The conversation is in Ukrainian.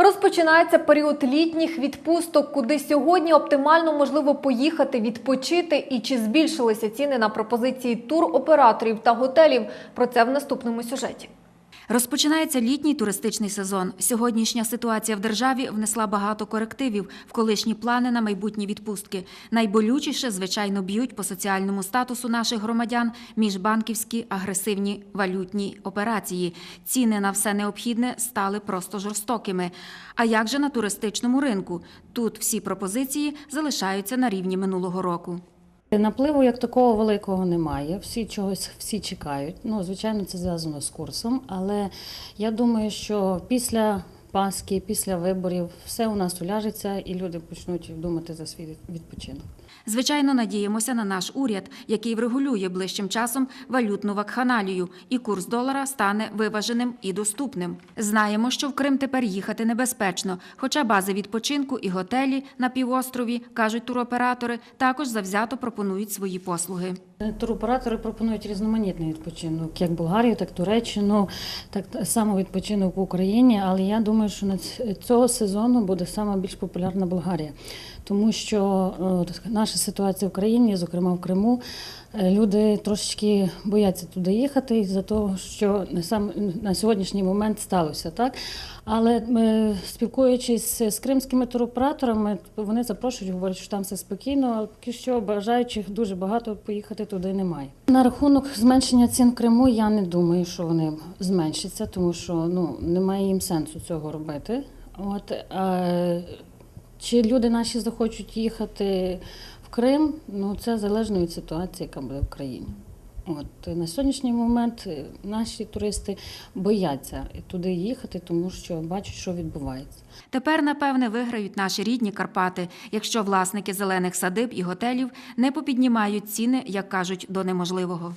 Розпочинається період літніх відпусток, куди сьогодні оптимально можливо поїхати, відпочити і чи збільшилися ціни на пропозиції туроператорів та готелів. Про це в наступному сюжеті. Розпочинається літній туристичний сезон. Сьогоднішня ситуація в державі внесла багато корективів в колишні плани на майбутні відпустки. Найболючіше, звичайно, б'ють по соціальному статусу наших громадян міжбанківські агресивні валютні операції. Ціни на все необхідне стали просто жорстокими. А як же на туристичному ринку? Тут всі пропозиції залишаються на рівні минулого року. Напливу як такого великого немає. Всі чогось всі чекають. Ну, звичайно, це зв'язано з курсом, але я думаю, що після Пасхи, після виборів все у нас уляжеться і люди почнуть думати за свій відпочинок. Звичайно, надіємося на наш уряд, який врегулює ближчим часом валютну вакханалію, і курс долара стане виваженим і доступним. Знаємо, що в Крим тепер їхати небезпечно, хоча бази відпочинку і готелі на півострові, кажуть туроператори, також завзято пропонують свої послуги. Туроператори пропонують різноманітний відпочинок, як Болгарію, так Туреччину, так само відпочинок в Україні. Але я думаю, що на цього сезону буде саме більш популярна Болгарія, тому що е, наша ситуація в країні, зокрема в Криму, е, люди трошечки бояться туди їхати із-за того, що на сьогоднішній момент сталося, так. Але ми, спілкуючись з кримськими туроператорами, вони запрошують, говорять, що там все спокійно, але поки що бажаючих дуже багато поїхати туди немає. На рахунок зменшення цін в Криму я не думаю, що вони зменшаться, тому що ну немає їм сенсу цього робити. От а, чи люди наші захочуть їхати в Крим? Ну це залежно від ситуації, яка буде в країні. От на сьогоднішній момент е, наші туристи бояться туди їхати, тому що бачать, що відбувається. Тепер, напевне, виграють наші рідні Карпати, якщо власники зелених садиб і готелів не попіднімають ціни, як кажуть, до неможливого.